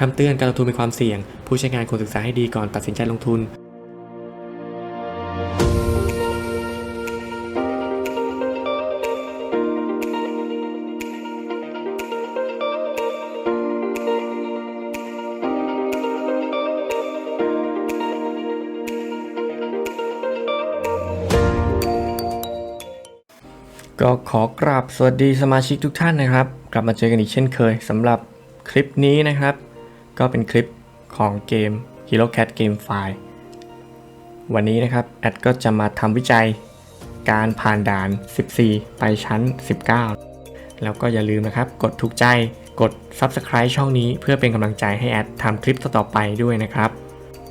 คำเตือนการลงทุนมีความเสี่ยง ผู้ใช้งานควรศึกษาให้ดีก่อนตัดสินใจลงทุนก็ขอกราบสวัสดีสมาชิกทุกท่านนะครับ กลับมาเจอกันอีกเช่นเคยสำหรับคลิปนี้นะครับ ก็เป็นคลิปของเกม Hero Cat Game File วันนี้นะครับแอดก็จะมาทำวิจัยการผ่านด่าน 14 ไปชั้น 19 แล้วก็อย่าลืมนะครับ กดถูกใจกด Subscribe ช่องนี้เพื่อเป็นกำลังใจให้แอดทำคลิปต่อไปด้วยนะครับ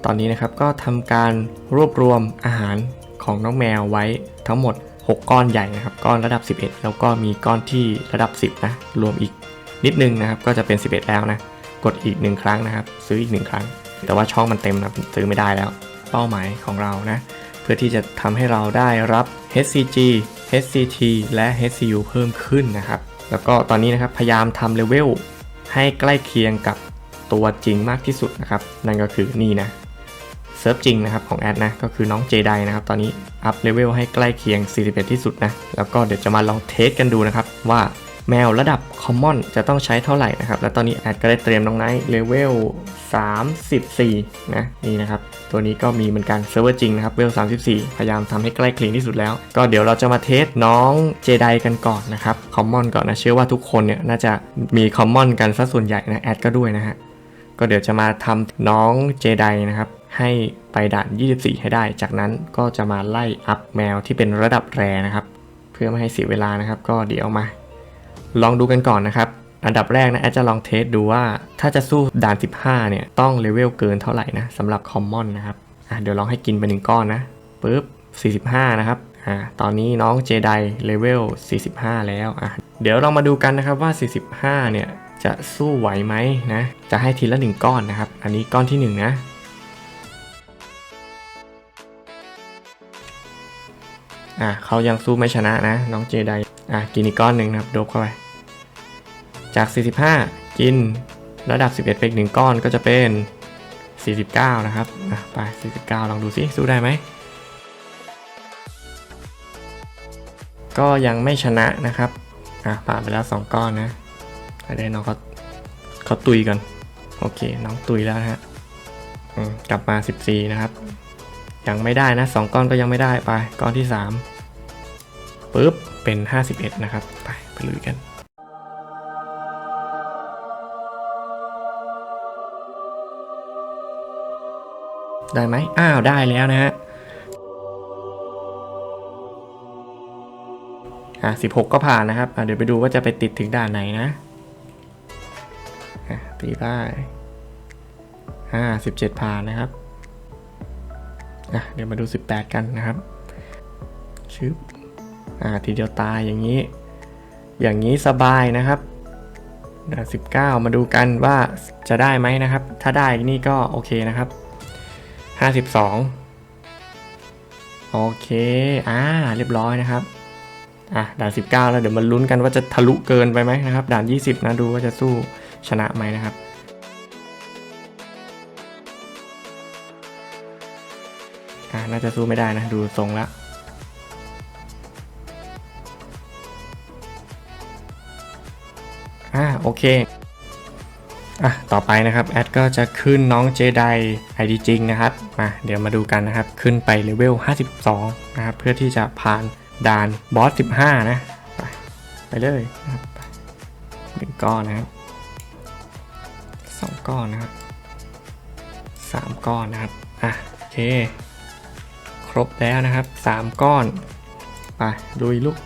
ตอนนี้นะครับก็ทำการรวบรวมอาหารของน้องแมวไว้ทั้งหมด 6 ก้อนใหญ่นะครับ ก้อนระดับ 11 แล้วก็มีก้อนที่ระดับ 10 นะ รวมอีกนิดนึงนะครับ ก็จะเป็น 11 แล้วนะ กดอีก1ครั้งนะครับ ซื้ออีก1ครั้ง แต่ว่าช่องมันเต็มนะซื้อไม่ได้แล้ว เป้าหมายของเรานะ เพื่อที่จะทำให้เราได้รับ HCG HCT และ HCU เพิ่มขึ้นนะครับ แล้วก็ตอนนี้นะครับพยายามทำเลเวลให้ใกล้เคียงกับตัวจริงมากที่สุดนะครับ นั่นก็คือนี่นะเซิร์ฟจริงนะครับของแอดนะก็คือน้องเจไดนะครับตอนนี้อัพเลเวลให้ใกล้เคียง41ที่สุดนะแล้วก็เดี๋ยวจะมาลองเทสกันดูนะครับว่า แมวระดับคอมมอนจะต้องใช้เท่าไหร่นะครับ แล้วตอนนี้แอดก็ได้เตรียมน้องไนท์เลเวล34 นะ นี่นะครับ ตัวนี้ก็มีเหมือนกันเซิร์ฟเวอร์จริงนะครับเลเวล34 พยายามทำให้ใกล้เคียงที่สุดแล้ว ก็เดี๋ยวเราจะมาเทสน้องเจไดกันก่อนนะครับคอมมอนก่อนนะ เชื่อว่าทุกคนเนี่ยน่าจะมีคอมมอนกันซะส่วนใหญ่นะแอดก็ด้วยนะฮะ ก็เดี๋ยวจะมาทำน้องเจไดนะครับให้ไปด่าน 24 ให้ได้ จากนั้นก็จะมาไล่อัพแมวที่เป็นระดับแรนะครับ เพื่อไม่ให้เสียเวลานะครับ ก็เดี๋ยวมา ลองดูกันก่อนนะครับ อันดับแรกนะแอดจะลองเทสดูว่าถ้าจะสู้ด่าน 15 เนี่ย ต้องเลเวลเกินเท่าไหร่นะสำหรับคอมมอนนะครับอะเดี๋ยวลองให้กินไปหนึ่งก้อนนะปุ๊บ45 นะครับอ่าตอนนี้น้องเจไดเลเวล 45 แล้วอะเดี๋ยวเรามาดูกันนะครับว่า 45 เนี่ยจะสู้ไหวไหมนะ จะให้ทีละหนึ่งก้อนนะครับ อันนี้ก้อนที่หนึ่งนะ อะเขายังสู้ไม่ชนะนะ น้องเจไดอะกินอีกก้อนหนึ่งนะครับดบเข้าไป จาก 45 กินระดับ 11ไปอีกหนึ่งก้อนก็จะเป็น 49 นะครับไป 49 ลองดูสิสู้ได้ไหม ก็ยังไม่ชนะนะครับอะผ่านไปแล้ว 2 ก้อนนะไปได้น้องเขาเขาตุยกัน โอเค น้องตุยแล้วนะฮะกลับมา 14 นะครับ ยังไม่ได้นะ 2 ก้อนก็ยังไม่ได้ไป ก้อนที่ 3ปุ๊บ เป็น 51 นะครับ ไปไปลุยกัน ได้ไหมอ้าวได้แล้วนะฮะอะ16ก็ผ่านนะครับอะเดี๋ยวไปดูว่าจะไปติดถึงด่านไหนนะอะตีได้อ่า17ผ่านนะครับอะเดี๋ยวมาดู18กันนะครับชึบอ่าทีเดียวตายอย่างนี้ อย่างนี้สบายนะครับด่าน19 มาดูกันว่าจะได้ไหมนะครับ ถ้าได้นี่ก็โอเคนะครับ 52โอเค อ่า เรียบร้อยนะครับ อะ ด่าน 19 แล้วเดี๋ยวมาลุ้นกันว่าจะทะลุเกินไปไหมนะครับ ด่าน 20 นะดูว่าจะสู้ชนะไหมนะครับอ่าน่าจะสู้ไม่ได้นะ ดูทรงแล้วอ่า โอเค อะต่อไปนะครับแอดก็จะขึ้นน้องเจไดไอดีจริงนะครับมาเดี๋ยวมาดูกันนะครับ ขึ้นไปเลเวล 52 นะครับ เพื่อที่จะผ่านด่านบอส 15 นะ ไปไปเลยนะครับหนึ่งก้อนนะครับสองก้อนนะครับสามก้อนนะครับอะโอเค ครบแล้วนะครับสามก้อน ไปลุยลูก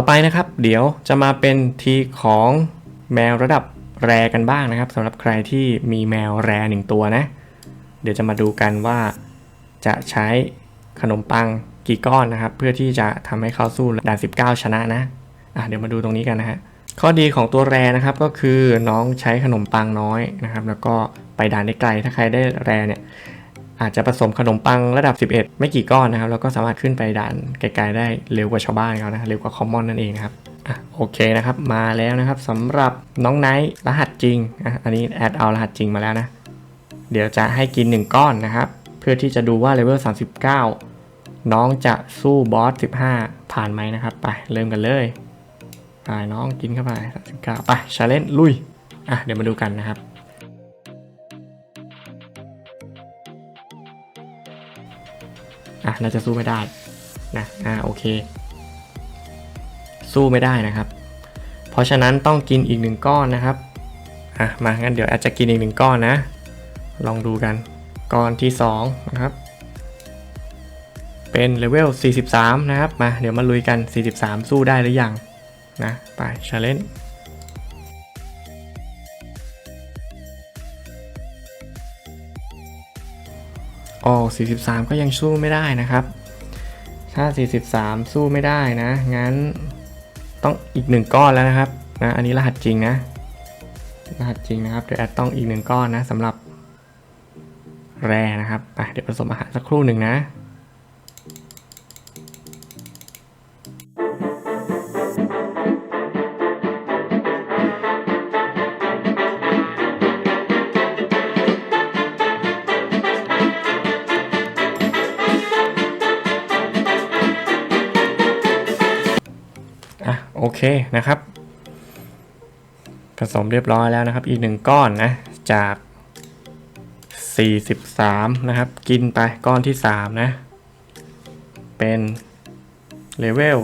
ต่อไปนะครับ เดี๋ยวจะมาเป็นทีของแมวระดับแรกันบ้างนะครับสำหรับใครที่มีแมวแรหนึ่งตัวนะ เดี๋ยวจะมาดูกันว่าจะใช้ขนมปังกี่ก้อนนะครับ เพื่อที่จะทำให้เข้าสู้ด่าน 19 ชนะนะอะเดี๋ยวมาดูตรงนี้กันนะฮะข้อดีของตัวแรนะครับก็คือน้องใช้ขนมปังน้อยนะครับ แล้วก็ไปด่านได้ไกลถ้าใครได้แรเนี่ย อาจจะผสมขนมปังระดับ 11 ไม่กี่ก้อนนะครับแล้วก็สามารถขึ้นไปด่านไกลๆได้เร็วกว่าชาวบ้านเขานะเร็วกว่าคอมมอนนั่นเองครับอะโอเคนะครับมาแล้วนะครับสำหรับน้องไนท์รหัสจริงอะอันนี้แอดเอารหัสจริงมาแล้วนะ เดี๋ยวจะให้กิน 1 ก้อนนะครับ เพื่อที่จะดูว่าเลเวล39 น้องจะสู้บอส15 ผ่านไหมนะครับ ไปเริ่มกันเลยไปน้องกินเข้าไป39ไปชาเลนลุยอะเดี๋ยวมาดูกันนะครับ อะน่าจะสู้ไม่ได้นะอ่าโอเค สู้ไม่ได้นะครับ เพราะฉะนั้นต้องกินอีกหนึ่งก้อนนะครับอะมางั้นเดี๋ยวอาจจะกินอีกหนึ่งก้อนนะ ลองดูกันก้อนที่2นะครับเป็นเลเวล 43 นะครับ มา เดี๋ยวมาลุยกัน 43 สู้ได้หรือยัง นะ ไปชาเลนจ์ อ๋อ43 ก็ยังสู้ไม่ได้นะครับ ถ้า 43 สู้ไม่ได้นะ งั้นต้องอีกหนึ่งก้อนแล้วนะครับนะอันนี้รหัสจริงนะ รหัสจริงนะครับ เดี๋ยวแอดต้องอีกหนึ่งก้อนนะสำหรับแร่นะครับอะเดี๋ยวผสมอาหารสักครู่หนึ่งนะ เคนะครับ ผสมเรียบร้อยแล้วนะครับ อีกหนึ่งก้อนนะจาก 43 นะครับ กินไปก้อนที่ 3 นะ เป็นเลเวล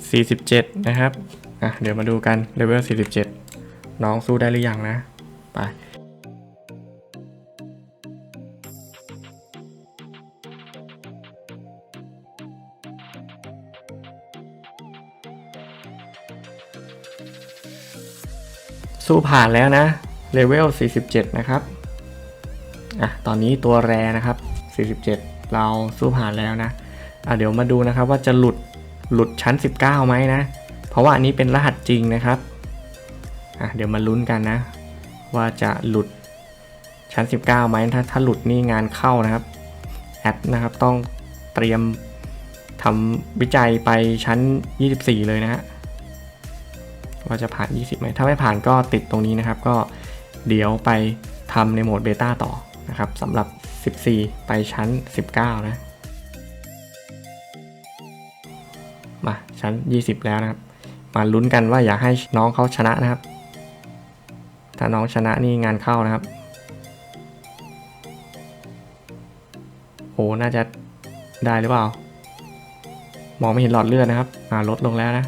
47 นะครับอะเดี๋ยวมาดูกันเลเวล47 น้องสู้ได้หรือยังนะ ไป สู้ผ่านแล้วนะเลเวล 47 นะครับ อะ ตอนนี้ตัวแรนะครับ 47 เราสู้ผ่านแล้วนะ อะ เดี๋ยวมาดูนะครับว่าจะหลุด หลุดชั้น 19ไหมนะ เพราะว่าอันนี้เป็นรหัสจริงนะครับ อะ เดี๋ยวมาลุ้นกันนะ ว่าจะหลุดชั้น 19ไหมถ้าถ้าหลุดนี่งานเข้านะครับ แอดนะครับต้องเตรียมทำวิจัยไปชั้น 24 เลยนะฮะ ว่าจะผ่าน 20ไหมถ้าไม่ผ่านก็ติดตรงนี้นะครับ ก็เดี๋ยวไปทำในโหมดเบต้าต่อนะครับสำหรับ 14 ไปชั้น 19 นะ มาชั้น 20 แล้วนะครับ มาลุ้นกันว่าอยากให้น้องเขาชนะนะครับ ถ้าน้องชนะนี่งานเข้านะครับ โอ้น่าจะได้หรือเปล่ามองไม่เห็นหลอดเลือดนะครับอ่าลดลงแล้วนะ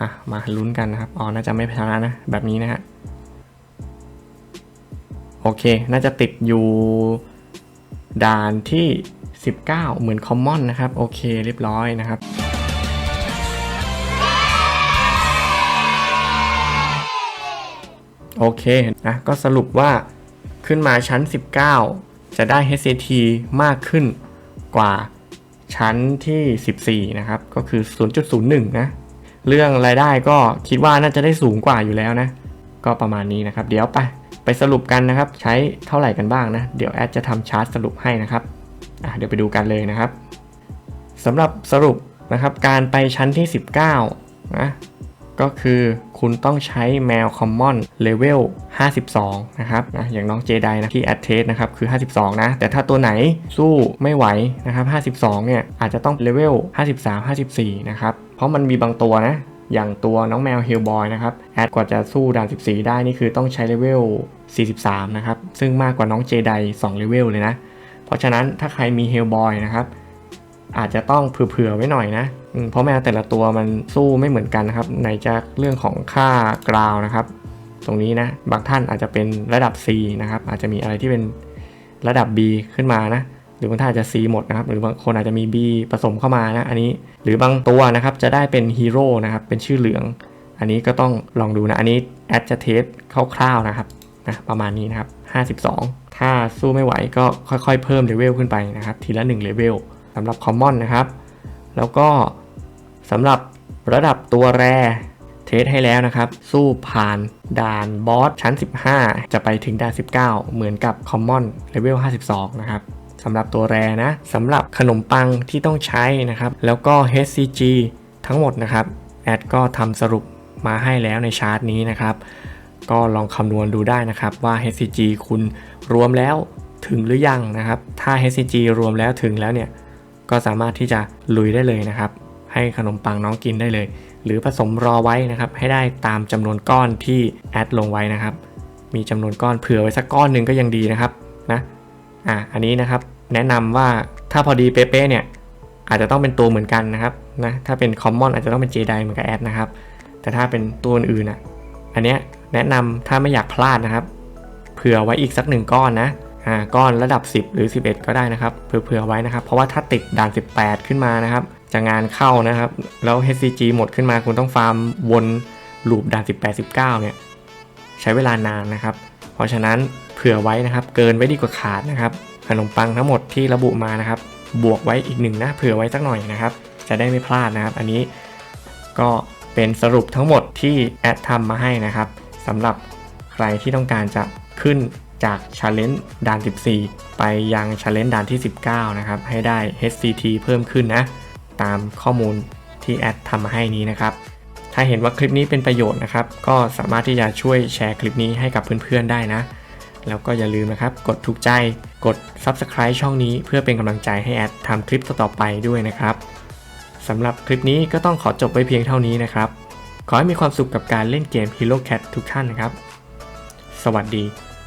อะมาลุ้นกันนะครับอ๋อน่าจะไม่ชนะนะแบบนี้นะฮะโอเค น่าจะติดอยู่ด่านที่ 19 เหมือนคอมมอนนะครับ โอเคเรียบร้อยนะครับ โอเคนะก็สรุปว่าขึ้นมาชั้น 19 จะได้ HCT มากขึ้นกว่าชั้นที่ 14 นะครับ ก็คือ 0.01 นะ เรื่องรายได้ก็คิดว่าน่าจะได้สูงกว่าอยู่แล้วนะ ก็ประมาณนี้นะครับ เดี๋ยวไปไปสรุปกันนะครับ ใช้เท่าไหร่กันบ้างนะ เดี๋ยวแอดจะทำชาร์ตสรุปให้นะครับเดี๋ยวไปดูกันเลยนะครับสำหรับสรุปนะครับการไปชั้นที่ 19นะก็คือคุณต้องใช้แมวคอมมอนเลเวล52 นะครับนะอย่างน้องเจไดนะที่แอดเทสนะครับคือ 52 นะ แต่ถ้าตัวไหนสู้ไม่ไหวนะครับ 52 เนี่ยอาจจะต้องเลเวล53 54 นะครับ เพราะมันมีบางตัวนะ อย่างตัวน้องแมวเฮลบอยนะครับ แอดกว่าจะสู้ด่าน 14 ได้นี่คือต้องใช้เลเวล 43 นะครับ ซึ่งมากกว่าน้องเจได2เลเวลเลยนะ เพราะฉะนั้นถ้าใครมีเฮลบอยนะครับอาจจะต้องเผื่อๆไว้หน่อยนะ เพราะแมวแต่ละตัวมันสู้ไม่เหมือนกันนะครับไหนจะเรื่องของค่ากราวนะครับ ตรงนี้นะ บางท่านอาจจะเป็นระดับ C นะครับ อาจจะมีอะไรที่เป็นระดับ B ขึ้นมานะ หรือบางท่านอาจจะ C หมดนะครับหรือบางคนอาจจะมี B ผสมเข้ามานะอันนี้หรือบางตัวนะครับจะได้เป็นฮีโร่นะครับเป็นชื่อเหลือง อันนี้ก็ต้องลองดูนะอันนี้แอดจะเทสคร่าวๆนะครับนะประมาณนี้นะครับ 52 ถ้าสู้ไม่ไหวก็ค่อยๆ เพิ่มเลเวลขึ้นไปนะครับ ทีละ1เลเวลสำหรับคอมมอนนะครับ แล้วก็สำหรับระดับตัวแรเทสให้แล้วนะครับ สู้ผ่านด่านบอสชั้น 15 จะไปถึงด่าน 19 เหมือนกับคอมมอนเลเวล52 นะครับ สำหรับตัวแรนะสำหรับขนมปังที่ต้องใช้นะครับ แล้วก็ HCG ทั้งหมดนะครับ แอดก็ทำสรุปมาให้แล้วในชาร์ตนี้นะครับ ก็ลองคำนวณดูได้นะครับว่า HCG คุณรวมแล้วถึงหรือยังนะครับ ถ้า HCG รวมแล้วถึงแล้วเนี่ยก็สามารถที่จะลุยได้เลยนะครับ ให้ขนมปังน้องกินได้เลย หรือผสมรอไว้นะครับ ให้ได้ตามจำนวนก้อนที่แอดลงไว้นะครับ มีจำนวนก้อนเผื่อไว้สักก้อนหนึ่งก็ยังดีนะครับนะอะอันนี้นะครับ แนะนำว่าถ้าพอดีเป๊ะๆเนี่ยอาจจะต้องเป็นตัวเหมือนกันนะครับนะถ้าเป็นคอมมอนอาจจะต้องเป็นเจไดเหมือนกับแอดนะครับ แต่ถ้าเป็นตัวอื่นอะอันเนี้ยแนะนำถ้าไม่อยากพลาดนะครับ เผื่อไว้อีกสักหนึ่งก้อนนะอ่าก้อนระดับ 10 หรือ 11 ก็ได้นะครับเผื่อๆไว้นะครับ เพราะว่าถ้าติดด่าน 18 ขึ้นมานะครับจะงานเข้านะครับ แล้ว HCG หมดขึ้นมาคุณต้องฟาร์มวนลูปด่าน 18 19 เนี่ยใช้เวลานานนะครับ เพราะฉะนั้นเผื่อไว้นะครับ เกินไว้ดีกว่าขาดนะครับ ขนมปังทั้งหมดที่ระบุมานะครับ บวกไว้อีกหนึ่งนะเผื่อไว้สักหน่อยนะครับ จะได้ไม่พลาดนะครับ อันนี้ก็เป็นสรุปทั้งหมดที่แอดทำมาให้นะครับสำหรับใครที่ต้องการจะขึ้นจาก Challenge ด่าน 14 ไปยัง Challenge ด่านที่ 19 นะครับ ให้ได้ HCT เพิ่มขึ้นนะ ตามข้อมูลที่แอดทำมาให้นี้นะครับ ถ้าเห็นว่าคลิปนี้เป็นประโยชน์นะครับ ก็สามารถที่จะช่วยแชร์คลิปนี้ให้กับเพื่อนๆได้นะ แล้วก็อย่าลืมนะครับ กดถูกใจ กด Subscribe ช่องนี้เพื่อเป็นกำลังใจให้แอดทำคลิปต่อๆไปด้วยนะครับสำหรับคลิปนี้ก็ต้องขอจบไว้เพียงเท่านี้นะครับ ขอให้มีความสุขกับการเล่นเกม Hero Cat ทุกท่านนะครับ สวัสดี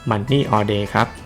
Money All Day ครับ